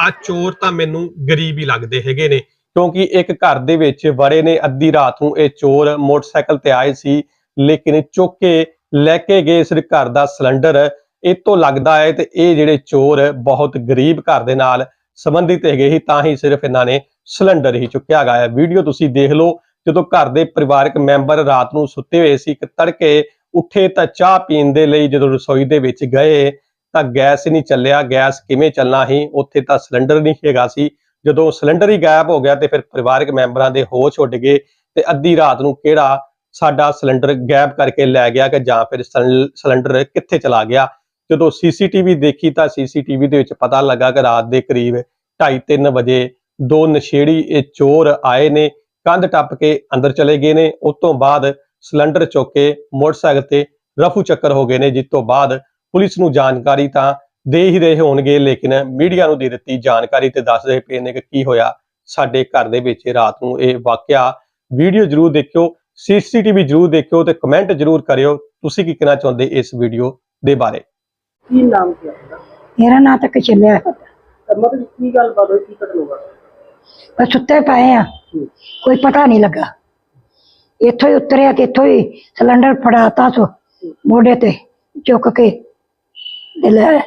ਆ ਚੋਰ ਤਾਂ ਮੈਨੂੰ ਗਰੀਬ ਹੀ ਲੱਗਦੇ ਹੈਗੇ ਨੇ। ਕਿਉਂਕਿ ਇੱਕ ਘਰ ਦੇ ਵਿੱਚ ਵੜੇ ਨੇ ਅੱਧੀ ਰਾਤ ਨੂੰ ਇਹ ਚੋਰ ਮੋਟਰਸਾਈਕਲ ਤੇ ਆਏ ਸੀ, ਲੇਕਿਨ ਚੁੱਕ ਕੇ ਲੈ ਕੇ ਗਏ ਇਸ ਘਰ ਦਾ ਸਿਲੰਡਰ। ਇਹ ਤੋਂ ਲੱਗਦਾ ਹੈ ਤੇ ਇਹ ਜਿਹੜੇ ਚੋਰ ਬਹੁਤ ਗਰੀਬ ਘਰ ਦੇ ਨਾਲ ਸੰਬੰਧਿਤ ਹੈਗੇ ਸੀ, ਤਾਂ ਹੀ ਸਿਰਫ ਇਹਨਾਂ ਨੇ ਸਿਲੰਡਰ ਹੀ ਚੁੱਕਿਆ ਗਿਆ ਹੈ। ਵੀਡੀਓ ਤੁਸੀਂ ਦੇਖ ਲਓ, ਜਦੋਂ ਘਰ ਦੇ ਪਰਿਵਾਰਕ ਮੈਂਬਰ ਰਾਤ ਨੂੰ ਸੁੱਤੇ ਹੋਏ ਸੀ ਕਿ ਤੜਕੇ, ਉੱਠੇ ਤਾਂ ਚਾਹ ਪੀਣ ਦੇ ਲਈ ਜਦੋਂ ਰਸੋਈ ਦੇ ਵਿੱਚ ਗਏ ਤਾਂ ਗੈਸ ਹੀ ਨਹੀਂ ਚੱਲਿਆ, ਗੈਸ ਕਿਵੇਂ ਚੱਲਣਾ ਸੀ? ਉੱਥੇ ਤਾਂ ਸਿਲੰਡਰ ਨਹੀਂ ਹੈਗਾ ਸੀ। ਜਦੋਂ ਸਿਲੰਡਰ ਹੀ ਗਾਇਬ ਹੋ ਗਿਆ ਤੇ ਫਿਰ ਪਰਿਵਾਰਕ ਮੈਂਬਰਾਂ ਦੇ ਹੋਸ਼ ਉੱਡ ਗਏ ਤੇ ਅੱਧੀ ਰਾਤ ਨੂੰ ਕਿਹੜਾ ਸਾਡਾ ਸਿਲੰਡਰ ਗਾਇਬ ਕਰਕੇ ਲੈ ਗਿਆ ਕਿ ਜਾਂ ਫਿਰ ਸਿਲ- ਸਿਲੰਡਰ ਕਿੱਥੇ ਚਲਾ ਗਿਆ? ਜਦੋਂ ਸੀਸੀਟੀਵੀ ਦੇਖੀ ਤਾਂ ਸੀਸੀਟੀਵੀ ਦੇ ਵਿੱਚ ਪਤਾ ਲੱਗਾ ਕਿ ਰਾਤ ਦੇ ਕਰੀਬ 2:30 ਵਜੇ ਦੋ ਨਸ਼ੇੜੀ, ਇਹ ਚੋਰ ਆਏ ਨੇ, ਕੰਧ ਟੱਪ ਕੇ ਅੰਦਰ ਚਲੇ ਗਏ ਨੇ। ਉਸ ਤੋਂ ਬਾਅਦ ਸਿਲੰਡਰ ਚੁੱਕ ਕੇ ਮੋਟਰਸਾਈਕਲ ਤੇ ਰਫੂ ਚੱਕਰ ਹੋ ਗਏ ਨੇ, ਜਿਸ ਤੋਂ ਬਾਅਦ ਪੁਲਿਸ ਨੂੰ ਜਾਣਕਾਰੀ ਤਾਂ ਦੇ ਹੀ ਰਹੇ ਹੋਣਗੇ ਲੇਕਿਨ ਮੀਡੀਆ ਨੂੰ ਦੇ ਦਿੱਤੀ ਜਾਣਕਾਰੀ ਤੇ ਦੱਸ ਰਹੇ ਪਏ ਨੇ ਕਿ ਕੀ ਹੋਇਆ। ਸਾਡੇ ਘਰ ਦੇ ਵਿੱਚ ਰਾਤ ਨੂੰ ਇਹ ਵਾਕਿਆ ਵੀਡੀਓ ਜਰੂਰ ਦੇਖਿਓ ਸੀਸੀਟੀਵੀ ਜਰੂਰ ਦੇਖਿਓ ਤੇ ਕਮੈਂਟ ਜਰੂਰ ਕਰਿਓ। ਤੁਸੀਂ ਕੀ ਕਹਿਣਾ ਚਾਹੁੰਦੇ ਇਸ ਵੀਡੀਓ ਦੇ ਬਾਰੇ? ਕੀ ਨਾਮ ਕੀ ਆਪਣਾ? ਮੇਰਾ ਨਾਂ ਤਾਂ ਕਚਲਿਆ ਤਾਂ ਮਤਲਬ ਕੀ ਗੱਲ ਬਾਤ ਹੋਈ ਕੀ ਘਟਨਾ ਵਾ ਬਸ ਸੁੱਤੇ ਪਏ ਆ। ਕੋਈ ਪਤਾ ਨਹੀਂ ਲੱਗਾ। ਇੱਥੋਂ ਹੀ ਉਤਰਿਆ ਤੇ ਇੱਥੋਂ ਹੀ ਸਿਲੰਡਰ ਫੜਾਤਾ ਸੋ ਮੋਢੇ ਤੇ ਚੁੱਕ ਕੇ ਤੇ ਲੈ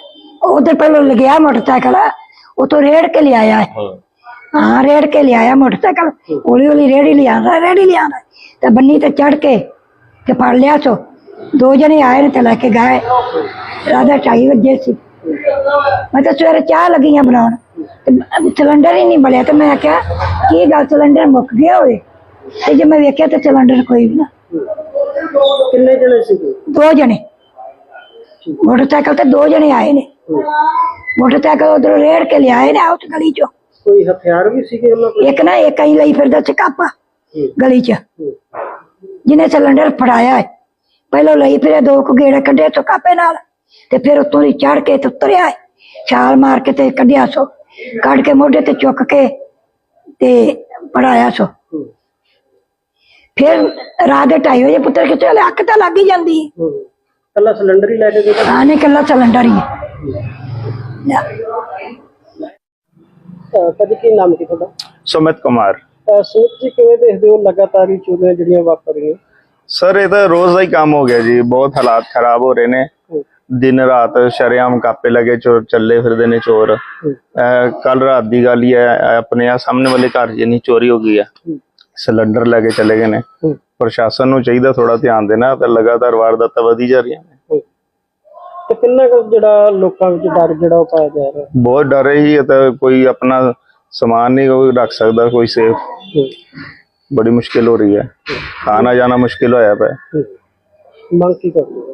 ਉਧਰ ਪਹਿਲਾਂ ਲਗਿਆ ਮੋਟਰਸਾਈਕਲ ਉਤੋਂ ਰੇੜ ਕੇ ਲਿਆਇਆ ਹੈ ਹਾਂ ਰੇੜ ਕੇ ਲਿਆਇਆ ਮੋਟਰਸਾਈਕਲ ਹੌਲੀ ਹੌਲੀ ਰੇੜੀ ਲਿਆਂਦਾ ਰੇੜੀ ਲਿਆਂਦਾ ਤੇ ਬੰਨੀ ਤੇ ਚੜ ਕੇ ਤੇ ਫੜ ਲਿਆ ਸੋ ਦੋ ਜਣੇ ਆਏ ਨੇ ਤੇ ਲੈ ਕੇ ਗਏ ਰਾਧਾ ਢਾਈ ਵਜੇ ਸੀ ਮੈਂ ਤਾਂ ਸਵੇਰੇ ਚਾਹ ਲੱਗੀ ਆ ਬਣਾਉਣ ਤੇ ਸਿਲੰਡਰ ਹੀ ਨਹੀਂ ਬਲਿਆ ਤੇ ਮੈਂ ਕਿਹਾ ਕੀ ਗੱਲ ਸਿਲੰਡਰ ਮੁੱਕ ਗਿਆ ਹੋਵੇ ਤੇ ਜੇ ਮੈਂ ਵੇਖਿਆ ਤਾਂ ਸਿਲੰਡਰ ਕੋਈ ਵੀ ਨਾ ਕਿੰਨੇ ਜਣੇ ਸੀਗੇ ਦੋ ਜਣੇ ਮੋਟਰਸਾਈਕਲ ਤੇ ਦੋ ਜਣੇ ਆਏ ਨੇ। ਮੋਟਰਸਾਈਕਲ ਉਧਰੋਂ ਰੇੜ ਕੇ ਲਿਆਏ ਨੇ ਆਉਟ ਗਲੀ ਚੋਂ। ਕੋਈ ਹਥਿਆਰ ਵੀ ਸੀਗੇ ਉਹਨਾਂ ਕੋਲ? ਇੱਕ ਨਾ ਇੱਕ ਹੀ ਲਈ ਫਿਰਦਾ ਸੀ ਕਾਪਾ ਗਲੀ ਚ। ਜਿਹਨੇ ਸਿਲੰਡਰ ਫੜਾਇਆ ਹੈ। ਪਹਿਲਾਂ ਲਈ ਫਿਰੇ ਦੋ ਕੁ ਗੇੜੇ ਕੱਢੇ ਤੋਂ ਕਾਪੇ ਨਾਲ ਤੇ ਫਿਰ ਉੱਤੋਂ ਦੀ ਚੜ ਕੇ ਤੇ ਉਤਰਿਆ। ਛਾਲ ਮਾਰ ਕੇ ਤੇ ਕੱਢਿਆ ਸੋ। ਕੱਢ ਕੇ ਮੋਢੇ ਤੇ ਚੁੱਕ ਕੇ ਤੇ ਪੜਾਇਆ ਸੋ। ਫਿਰ ਰਾਤ ਦੇ ਢਾਈ ਵਜੇ ਪੁੱਤਰ ਕਿਤੇ ਅੱਖ ਤਾਂ ਲੱਗ ਹੀ ਜਾਂਦੀ। ਕੱਲਾ ਸਿਲੰਡਰ ਹੀ ਲੈ ਕੇ ਗਏ ਹਾਂ ਨਹੀਂ ਕੱਲਾ ਸਿਲੰਡਰ ਹੀ ਹੈ। ਤਾਂ ਕਦੇ ਕੀ ਨਾਮ ਕੀ ਤੁਹਾਡਾ? ਸੁਮਿਤ ਕੁਮਾਰ। ਤਾਂ ਸੂਤ ਜੀ ਕਿਵੇਂ ਦੇਖਦੇ ਹੋ? ਲਗਾਤਾਰ ਹੀ ਚੋਰੀਆਂ ਜਿਹੜੀਆਂ ਵਾਪਰ ਰਹੀਆਂ। ਸਰ ਇਹ ਤਾਂ ਰੋਜ਼ ਦਾ ਹੀ ਕੰਮ ਹੋ ਗਿਆ ਜੀ। ਬਹੁਤ ਹਾਲਾਤ ਖਰਾਬ ਹੋ ਰਹੇ ਨੇ। ਦਿਨ ਰਾਤ ਸ਼ਰੇਆਮ ਕਾਪੇ ਲਗੇ ਚੋਰ ਚੱਲੇ ਫਿਰਦੇ ਨੇ ਚੋਰ। ਕੱਲ ਰਾਤ ਦੀ ਗੱਲ ਹੀ ਹੈ ਆਪਣੇ ਆ ਸਾਹਮਣੇ ਵਾਲੇ ਘਰ ਜਿੰਨੀ ਚੋਰੀ ਹੋ ਗਈ ਆ ਸਿਲੰਡਰ ਲੈ ਕੇ ਚਲੇ ਗਏ ਨੇ। ਪ੍ਰਸ਼ਾਸਨ ਨੂੰ ਚਾਹੀਦਾ ਥੋੜਾ ਧਿਆਨ ਦੇਣਾ ਤੇ ਲਗਾਤਾਰ ਵਾਰਦਾਤਾਂ ਵਧੀ ਜਾ ਰਹੀਆਂ ਨੇ। ਤੇ ਕਿੰਨਾ ਕੁ ਜਿਹੜਾ ਲੋਕਾਂ ਵਿੱਚ ਡਰ ਜਿਹੜਾ ਉਹ ਪਾਇਆ ਜਾ ਰਿਹਾ? ਬਹੁਤ ਡਰ ਹੈ ਤਾਂ ਕੋਈ ਆਪਣਾ ਸਮਾਨ ਨਹੀਂ ਕੋਈ ਰੱਖ ਸਕਦਾ ਕੋਈ ਸੇਫ। ਬੜੀ ਮੁਸ਼ਕਿਲ ਹੋ ਰਹੀ ਹੈ। ਆਣਾ ਜਾਣਾ ਮੁਸ਼ਕਿਲ ਹੋਇਆ ਪਿਆ। ਮੰਗ ਕੀ ਕਰਦੇ